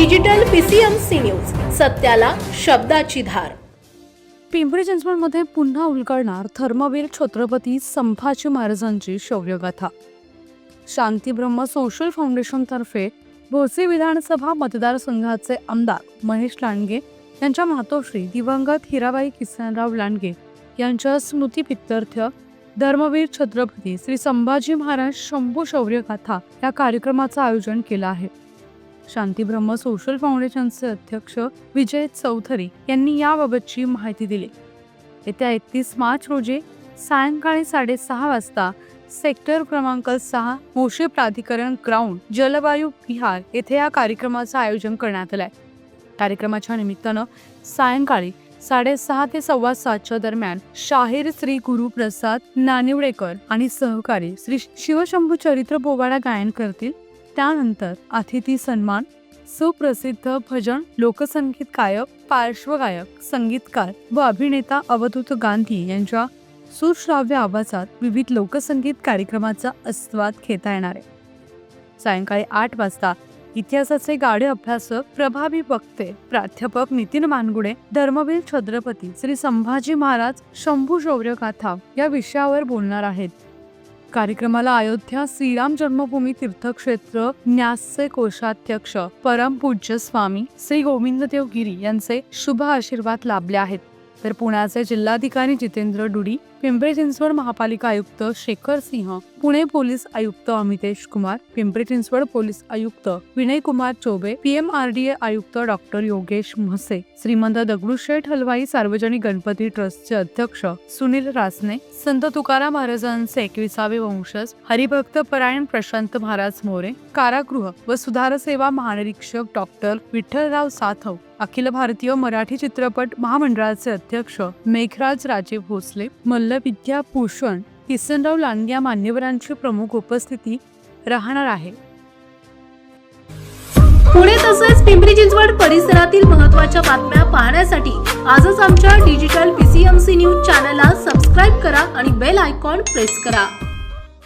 Digital PCMC news सत्याला शब्दाची धार. पिंपरी चिंचवडमध्ये पुन्हा उलगडणार धर्मवीर छत्रपती संभाजी महाराजांची शौर्यगाथा. शांतीब्रह्म सोशल फाउंडेशनतर्फे भोसे विधानसभा मतदारसंघाचे आमदार महेश लांडगे यांच्या मातोश्री दिवंगत हिराबाई किसनराव लांडगे यांच्या स्मृतीपित्यर्थ धर्मवीर छत्रपती श्री संभाजी महाराज शंभू शौर्यगाथा या कार्यक्रमाचं आयोजन केलं आहे. शांतीब्रह्म सोशल फाउंडेशनचे अध्यक्ष विजय चौधरी यांनी याबाबतची माहिती दिली. येत्या एकतीस मार्च रोजी सायंकाळी साडेसहा वाजता सेक्टर क्रमांक सहा मोशी प्राधिकरण ग्राउंड जलवायू विहार येथे या कार्यक्रमाचं आयोजन करण्यात आलंय. कार्यक्रमाच्या निमित्तानं सायंकाळी साडेसहा ते सव्वा सातच्या दरम्यान शाहीर श्री गुरुप्रसाद नानिवडेकर आणि सहकारी श्री शिवशंभू चरित्र पोवाडा गायन करतील. त्यानंतर अतिथी सन्मान सुप्रसिद्ध भजन लोकसंगीत गायक पार्श्वगायक संगीतकार व अभिनेता अवधूत गांधी यांच्या सुश्राव्य आवाजात विविध लोकसंगीत कार्यक्रमाचा आस्वाद घेता येणार आहे. सायंकाळी आठ वाजता इतिहासाचे गाडे अभ्यासक प्रभावी वक्ते प्राध्यापक नितीन मानगुडे धर्मवीर छत्रपती श्री संभाजी महाराज शंभू शौर्यगाथा या विषयावर बोलणार आहेत. कार्यक्रमाला अयोध्या श्रीराम जन्मभूमी तीर्थक्षेत्र न्यासचे कोषाध्यक्ष परमपूज्य स्वामी श्री गोविंददेव गिरी यांचे शुभ आशीर्वाद लाभले आहेत. तर पुण्याचे जिल्हाधिकारी जितेंद्र डुडी पिंपरी चिंचवड महापालिका आयुक्त शेखर सिंह पुणे पोलीस आयुक्त अमितेश कुमार पिंपरी चिंचवड पोलीस आयुक्त विनय कुमार चौबे पीएमआरडीए आयुक्त डॉक्टर योगेश म्हसे श्रीमंत दगडूशेठ हलवाई सार्वजनिक गणपती ट्रस्टचे अध्यक्ष सुनील रासने संत तुकाराम महाराजांचे एकविसावे वंशज हरिभक्त परायण प्रशांत महाराज मोरे कारागृह व सुधार सेवा महानिरीक्षक डॉक्टर विठ्ठलराव साथव अखिल भारतीय मराठी चित्रपट महामंडळाचे अध्यक्ष मेघराज राजे भोसले मल्ल मल्लविद्या भूषण किसनराव लांडगे या मान्यवरांची प्रमुख उपस्थिती राहणार आहे. पुणे तसेच पिंपरी चिंचवड परिसरातील महत्त्वाच्या बातम्या पाहण्यासाठी आजच आमच्या डिजिटल पीसीएमसी न्यूज चॅनलला सबस्क्राईब करा आणि बेल आयकॉन प्रेस करा.